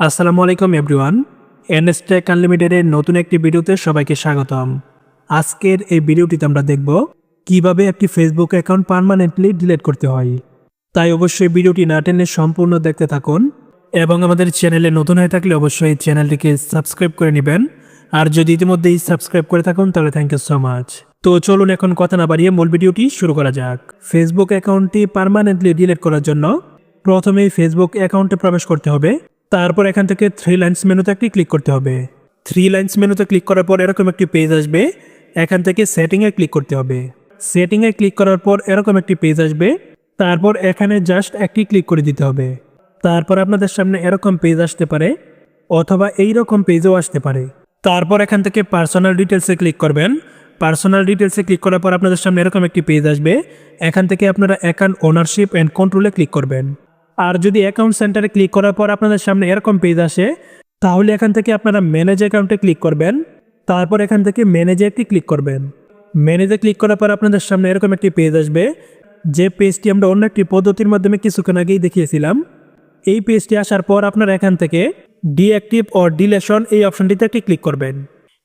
আসসালামু আলাইকুম এভরিওয়ান এনএসটেক আনলিমিটেডের নতুন একটি ভিডিওতে সবাইকে স্বাগতম। আজকের এই ভিডিওটিতে আমরা দেখব কীভাবে একটি ফেসবুক অ্যাকাউন্ট পার্মানেন্টলি ডিলিট করতে হয়। তাই অবশ্যই ভিডিওটি না টেনে সম্পূর্ণ দেখতে থাকুন এবং আমাদের চ্যানেলে নতুন হয়ে থাকলে অবশ্যই চ্যানেলটিকে সাবস্ক্রাইব করে নেবেন। আর যদি ইতিমধ্যেই সাবস্ক্রাইব করে থাকুন, তাহলে থ্যাংক ইউ সো মাচ তো চলুন এখন কথা না বাড়িয়ে মূল ভিডিওটি শুরু করা যাক। ফেসবুক অ্যাকাউন্টটি পার্মানেন্টলি ডিলিট করার জন্য প্রথমেই ফেসবুক অ্যাকাউন্টে প্রবেশ করতে হবে। তারপর এখান থেকে থ্রি লাইন্স মেনুতে একটি ক্লিক করতে হবে। থ্রি লাইন্স মেনুতে ক্লিক করার পর এরকম একটি পেজ আসবে। এখান থেকে সেটিংয়ে ক্লিক করতে হবে। সেটিংয়ে ক্লিক করার পর এরকম একটি পেজ আসবে। তারপর এখানে জাস্ট একটি ক্লিক করে দিতে হবে। তারপর আপনাদের সামনে এরকম পেজ আসতে পারে, অথবা এই রকম পেজও আসতে পারে। তারপর এখান থেকে পার্সোনাল ডিটেলসে ক্লিক করবেন। পার্সোনাল ডিটেলসে ক্লিক করার পর আপনাদের সামনে এরকম একটি পেজ আসবে। এখান থেকে আপনারা অ্যাকাউন্ট ওনারশিপ অ্যান্ড কন্ট্রোলে ক্লিক করবেন। আর যদি অ্যাকাউন্ট সেন্টারে ক্লিক করার পর আপনাদের সামনে এরকম পেজ আসে, তাহলে এখান থেকে আপনারা ম্যানেজ অ্যাকাউন্টে ক্লিক করবেন। তারপর এখান থেকে ম্যানেজে একটি ক্লিক করবেন। ম্যানেজে ক্লিক করার পর আপনাদের সামনে এরকম একটি পেজ আসবে। যে পেজটি আমরা অন্য একটি পদ্ধতির মাধ্যমে কিছুক্ষণ আগেই দেখিয়েছিলাম। এই পেজটি আসার পর আপনারা এখান থেকে ডিঅ্যাক্টিভ ও ডিলেশন এই অপশনটিতে একটি ক্লিক করবেন।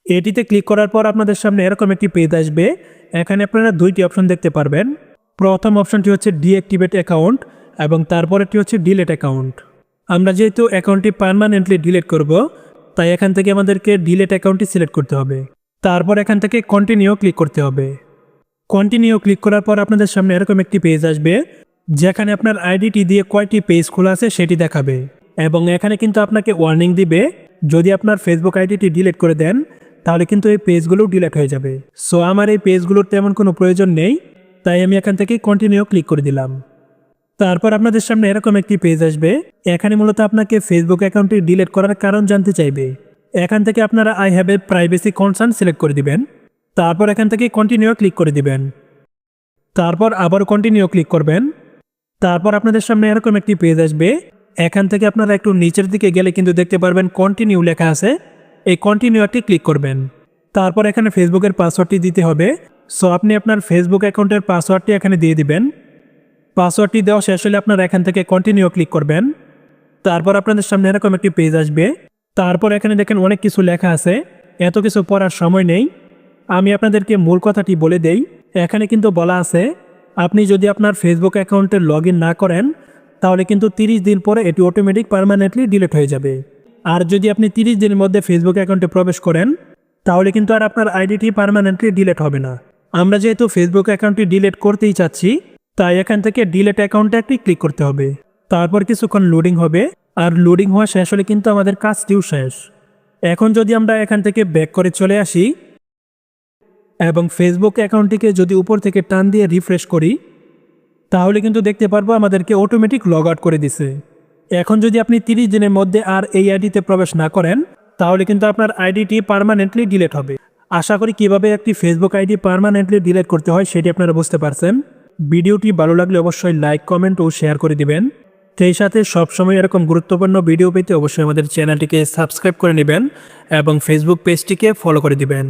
এটিতে ক্লিক করার পর আপনাদের সামনে এরকম একটি পেজ আসবে। এখানে আপনারা দুইটি অপশন দেখতে পারবেন। প্রথম অপশনটি হচ্ছে ডিঅ্যাক্টিভেট অ্যাকাউন্ট এবং তারপরেরটি হচ্ছে ডিলেট অ্যাকাউন্ট আমরা যেহেতু অ্যাকাউন্টটি পারমানেন্টলি ডিলিট করব, তাই এখান থেকে আমাদেরকে ডিলেট অ্যাকাউন্টটি সিলেক্ট করতে হবে। তারপর এখান থেকে কন্টিনিউ ক্লিক করতে হবে। কন্টিনিউ ক্লিক করার পর আপনাদের সামনে এরকম একটি পেজ আসবে, যেখানে আপনার আইডিটি দিয়ে কয়টি পেজ খোলা আছে সেটি দেখাবে। এবং এখানে কিন্তু আপনাকে ওয়ার্নিং দিবে, যদি আপনার ফেসবুক আইডিটি ডিলিট করে দেন, তাহলে কিন্তু এই পেজগুলো ডিলিট হয়ে যাবে। সো আমার এই পেজগুলোর তেমন কোনো প্রয়োজন নেই, তাই আমি এখান থেকে কন্টিনিউ ক্লিক করে দিলাম। তারপর আপনাদের সামনে এরকম একটি পেজ আসবে। এখানে মূলত আপনাকে ফেসবুক অ্যাকাউন্টটি ডিলিট করার কারণ জানতে চাইবে। এখান থেকে আপনারা I have a privacy concern select করে দিবেন। তারপর এখান থেকে কন্টিনিউ ক্লিক করে দিবেন। তারপর আবার কন্টিনিউ ক্লিক করবেন। তারপর আপনাদের সামনে এরকম একটি পেজ আসবে। এখান থেকে আপনারা একটু নিচের দিকে গেলে কিন্তু দেখতে পারবেন কন্টিনিউ লেখা আছে। এই কন্টিনিউটি ক্লিক করবেন। তারপর এখানে ফেসবুকের পাসওয়ার্ডটি দিতে হবে। সো আপনি আপনার ফেসবুক অ্যাকাউন্টের পাসওয়ার্ডটি এখানে দিয়ে দিবেন। পাসওয়ার্ডটি দেওয়া শেষ হলে আপনারা এখান থেকে কন্টিনিউ ক্লিক করবেন। তারপর আপনাদের সামনে এরকম একটি পেজ আসবে। তারপর এখানে দেখেন অনেক কিছু লেখা আছে। এত কিছু পড়ার সময় নেই। আমি আপনাদেরকে মূল কথাটি বলে দেই। এখানে কিন্তু বলা আছে, আপনি যদি আপনার ফেসবুক অ্যাকাউন্টে লগ না করেন, তাহলে কিন্তু তিরিশ দিন পরে এটি অটোমেটিক পারমানেন্টলি ডিলিট হয়ে যাবে। আর যদি আপনি তিরিশ দিনের মধ্যে ফেসবুক অ্যাকাউন্টে প্রবেশ করেন, তাহলে কিন্তু আর আপনার আইডিটি পারমানেন্টলি ডিলিট হবে না। আমরা যেহেতু ফেসবুক অ্যাকাউন্টটি ডিলিট করতেই চাচ্ছি তাই এখান থেকে ডিলেট অ্যাকাউন্টে একটি ক্লিক করতে হবে। তারপর কিছুক্ষণ লোডিং হবে, আর লোডিং হওয়া শেষ হলে কিন্তু আমাদের কাজটিও শেষ। এখন যদি আমরা এখান থেকে ব্যাক করে চলে আসি, এবং ফেসবুক অ্যাকাউন্টটিকে যদি উপর থেকে টান দিয়ে রিফ্রেশ করি, তাহলে কিন্তু দেখতে পারব আমাদেরকে অটোমেটিক লগ আউট করে দিছে। এখন যদি আপনি তিরিশ দিনের মধ্যে আর এই আইডিতে প্রবেশ না করেন, তাহলে কিন্তু আপনার আইডিটি পারমানেন্টলি ডিলেট হবে। আশা করি কীভাবে একটি ফেসবুক আইডি পারমানেন্টলি ডিলেট করতে হয় সেটি আপনারা বুঝতে পারছেন। ভিডিওটি ভালো লাগলে অবশ্যই লাইক, কমেন্ট ও শেয়ার করে দিবেন। সেই সাথে সবসময় এরকম গুরুত্বপূর্ণ ভিডিও পেতে অবশ্যই আমাদের চ্যানেলটিকে সাবস্ক্রাইব করে নেবেন এবং ফেসবুক পেজটিকে ফলো করে দিবেন।